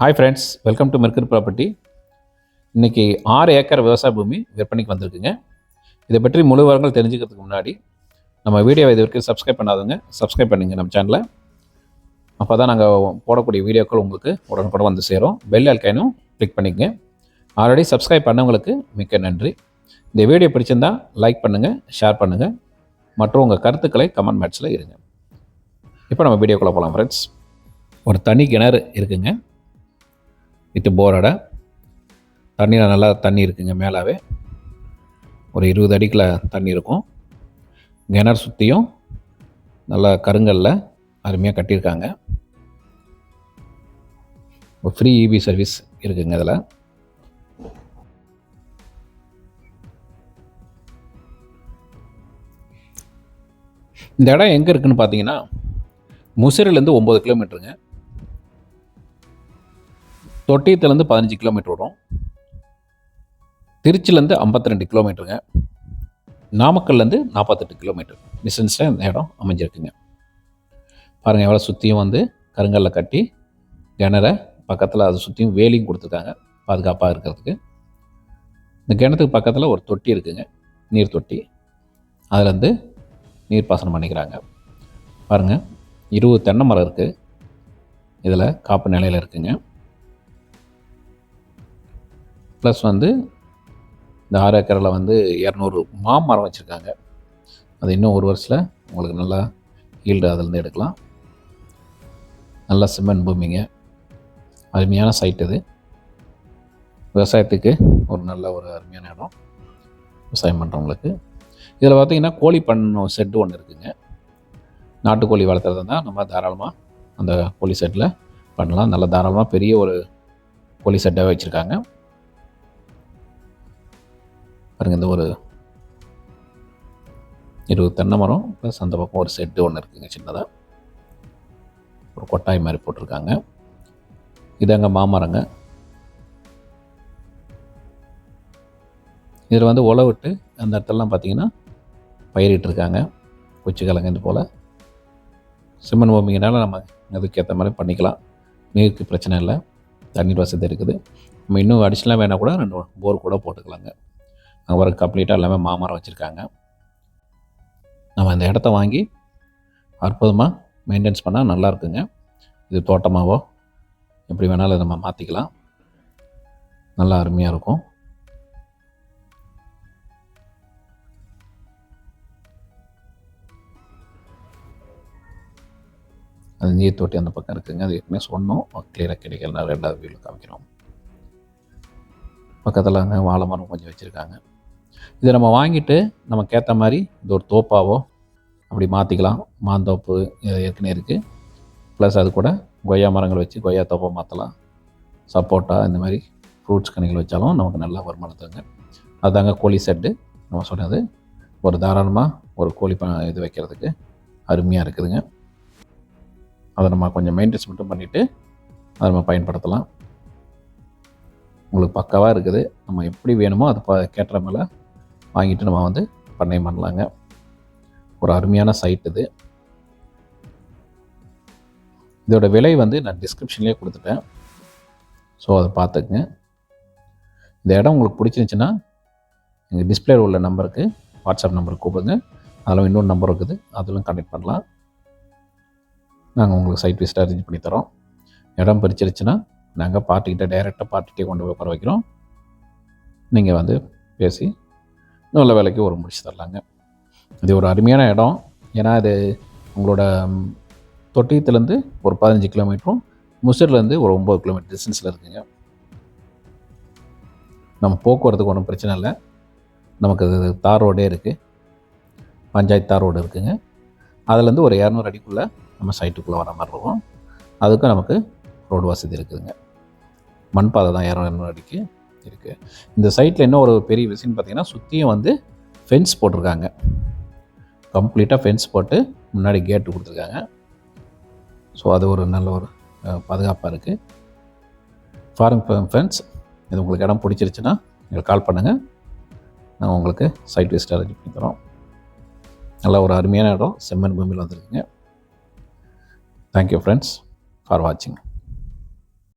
Hi friends welcome to Merker property இன்றைக்கி ஆறு acre விவசாய பூமி விற்பனைக்கு வந்திருக்குங்க. இதை பற்றி முழு விவரங்கள் தெரிஞ்சுக்கிறதுக்கு முன்னாடி நம்ம வீடியோவை இது வரைக்கும் சப்ஸ்கிரைப் பண்ணாதவங்க சப்ஸ்கிரைப் பண்ணுங்க நம்ம சேனலை அப்போ தான் நாங்கள் போடக்கூடிய வீடியோக்கள் உங்களுக்கு உடனுக்குடன் வந்து சேரும். பெல் அல்கைனும் கிளிக் பண்ணிக்கங்க. ஆல்ரெடி சப்ஸ்கிரைப் பண்ணவங்களுக்கு மிக்க நன்றி. இந்த வீடியோ பிடிச்சிருந்தா லைக் பண்ணுங்கள் ஷேர் பண்ணுங்கள் மற்றும் உங்கள் கருத்துக்களை கமெண்ட் மேட்ச்சில் இருங்க. இப்போ நம்ம வீடியோக்குள்ளே போகலாம் ஃப்ரெண்ட்ஸ் ஒரு தனி கிணறு இருக்குங்க. வித்து போரோட தண்ணியில் நல்லா தண்ணி இருக்குங்க மேலாவே. ஒரு இருபது அடிக்கில் தண்ணி இருக்கும். கிணறு சுற்றியும் நல்லா கருங்கல்ல அருமையாக கட்டியிருக்காங்க. ஒரு ஃப்ரீ இபி சர்வீஸ் இருக்குங்க இதில். இந்த இடம் எங்கே இருக்குதுன்னு பார்த்தீங்கன்னா முசிறிலேருந்து ஒம்பது கிலோமீட்டருங்க தொட்டியத்துலேருந்து பதினஞ்சு கிலோமீட்டர் வரும் திருச்சிலேருந்து ஐம்பத்தி ரெண்டு கிலோமீட்டருங்க. நாமக்கல்லேருந்து நாற்பத்தெட்டு கிலோமீட்டர். டிஸ்டன்ஸில் இந்த இடம் அமைஞ்சிருக்குங்க. பாருங்கள் எவ்வளோ சுற்றியும் வந்து கருங்கல்ல கட்டி கிணறை பக்கத்தில் அதை சுற்றியும் வேலியும் கொடுத்துருக்காங்க. பாதுகாப்பாக இருக்கிறதுக்கு. இந்த கிணத்துக்கு பக்கத்தில் ஒரு தொட்டி இருக்குங்க. நீர் தொட்டி. அதுலேருந்து நீர் பாசனம் பண்ணிக்கிறாங்க. பாருங்கள் இருபது தென்னை மரம் இருக்குது இதில் காப்பு நிலையில் இருக்குங்க. ப்ளஸ் வந்து இந்த ஆறு ஏக்கரில் வந்து இரநூறு மாமரம் வச்சுருக்காங்க. அது இன்னும் ஒரு வருஷத்தில் உங்களுக்கு நல்லா ஈல்டு அதிலேருந்து எடுக்கலாம். நல்ல சிமெண்ட் பூமிங்க. அருமையான சைட் இது. விவசாயத்துக்கு ஒரு நல்ல ஒரு அருமையான இடம். விவசாயம் பண்ணுறவங்களுக்கு இதில் பார்த்தீங்கன்னா கோழி பண்ண செட்டு ஒன்று இருக்குங்க. நாட்டுக்கோழி வளர்த்துறது தான் நம்ம தாராளமாக அந்த கோழி செட்டில் பண்ணலாம். நல்ல தாராளமாக பெரிய ஒரு கோழி செட்டாகவே வச்சுருக்காங்க. பாருங்கள் இந்த ஒரு இருபது தென்னை மரம் ப்ளஸ் அந்த பக்கம் ஒரு செட்டு ஒன்று இருக்குங்க சின்னதாக ஒரு கொட்டாய் மாதிரி போட்டிருக்காங்க. இதாங்க மாமரங்க. இதில் வந்து உழவிட்டு அந்த இடத்துலலாம் பார்த்தீங்கன்னா பயிரிட்டுருக்காங்க குச்சிக்கிழங்கு இது போல். சிம்மன் பூமிங்கனால நம்ம அதுக்கேற்ற மாதிரி பண்ணிக்கலாம். நீருக்கு பிரச்சனை இல்லை. தண்ணீர் வசதி இருக்குது. நம்ம இன்னும் அடிஷ்னலாக வேணால் கூட ரெண்டு போர் கூட போட்டுக்கலாங்க. அங்கே வர கம்ப்ளீட்டாக எல்லாமே மாமரம் வச்சுருக்காங்க. நம்ம இந்த இடத்த வாங்கி அற்புதமாக மெயின்டைன்ஸ் பண்ணால் நல்லா இருக்குங்க. இது தோட்டமாகவோ எப்படி வேணாலும் நம்ம மாற்றிக்கலாம் நல்லா அருமையாக இருக்கும். அது நீர் தொட்டி அந்த பக்கம் இருக்குங்க. அது ஏற்கனவே சொன்னோம். கிளியராக கிடைக்கல ரெண்டாவது வீட்டில் காமிக்கிறோம். பக்கத்தில் அங்கே வாழை மரம் கொஞ்சம் வச்சுருக்காங்க. இதை நம்ம வாங்கிட்டு நமக்கு ஏற்ற மாதிரி இது ஒரு தோப்பாவோ அப்படி மாற்றிக்கலாம் மாந்தோப்பு ஏற்கனவே இருக்குது ப்ளஸ் அது கூட கொய்யா மரங்கள் வச்சு கொய்யா தோப்பை மாற்றலாம் சப்போட்டா இந்த மாதிரி ஃப்ரூட்ஸ் கனிகள் வச்சாலும் நமக்கு நல்லா வருமானம் தருங்க. அதுதாங்க கோழி செட்டு. நம்ம சொன்னது ஒரு தாராளமாக ஒரு கோழி ப இது வைக்கிறதுக்கு அருமையாக இருக்குதுங்க. அதை நம்ம கொஞ்சம் மெயின்டெனன்ஸ் மட்டும் பண்ணிவிட்டு அதை நம்ம பயன்படுத்தலாம். உங்களுக்கு பக்காவாக இருக்குது. நம்ம எப்படி வேணுமோ அது ப கேட்டுற மேலே வாங்கிட்டு நம்ம வந்து பண்ணை பண்ணலாங்க. ஒரு அருமையான சைட் இது. இதோட விலை வந்து நான் டிஸ்கிரிப்ஷன்லேயே கொடுத்துட்டேன். ஸோ அதை பார்த்துக்குங்க. இந்த இடம் உங்களுக்கு பிடிச்சிருந்துச்சின்னா எங்கள் டிஸ்பிளே உள்ள நம்பருக்கு வாட்ஸ்அப் நம்பருக்கு கூப்பிடுங்க. அதில் இன்னொரு நம்பர் இருக்குது. அதிலும் கனெக்ட் பண்ணலாம். நாங்கள் உங்களுக்கு சைட் விசிட் அரேஞ்ச் பண்ணி தரோம். இடம் பிடிச்சிருச்சுன்னா நாங்கள் பார்ட்டிக்கிட்ட டைரெக்டாக பார்ட்டிகிட்டே கொண்டு போய் உட்கார வைக்கிறோம். நீங்கள் வந்து பேசி நல்ல வேலைக்கு ஒரு முடிச்சு தரலாங்க. இது ஒரு அருமையான இடம். ஏன்னா இது உங்களோட தொட்டியத்துலேருந்து ஒரு பதினஞ்சு கிலோமீட்டரும் முசிர்லேருந்து ஒரு ஒம்பது கிலோமீட்டர் டிஸ்டன்ஸில் இருக்குங்க. நம்ம போக்குவரத்துக்கு ஒன்றும் பிரச்சனை இல்லை. நமக்கு அது தார் ரோடே இருக்குது பஞ்சாயத்து தார் ரோடு இருக்குங்க. அதுலேருந்து ஒரு இரநூறு அடிக்குள்ளே நம்ம சைட்டுக்குள்ளே வர மாதிரி இருக்கும். அதுக்கும் நமக்கு ரோடு வசதி இருக்குதுங்க. மண் பாதை தான் இரநூறு அடிக்கு. இருக்குது இந்த சைட்டில் என்ன ஒரு பெரிய விஷயம்னு பார்த்தீங்கன்னா சுற்றியும் வந்து ஃபென்ஸ் போட்டிருக்காங்க. கம்ப்ளீட்டாக ஃபென்ஸ் போட்டு முன்னாடி கேட்டு கொடுத்துருக்காங்க. ஸோ அது ஒரு நல்ல ஒரு பாதுகாப்பாக இருக்குது ஃபாரின் ஃப்ரெண்ட்ஸ் இது உங்களுக்கு இடம் பிடிச்சிருச்சுன்னா எங்களுக்கு கால் பண்ணுங்கள் நாங்கள் உங்களுக்கு சைட் விசிட் அரேஞ்ச் பண்ணி தரோம். நல்ல ஒரு அருமையான இடம். செம்மன் பூமியில் வந்திருக்குங்க. தேங்க்யூ ஃப்ரெண்ட்ஸ் ஃபார் வாட்சிங்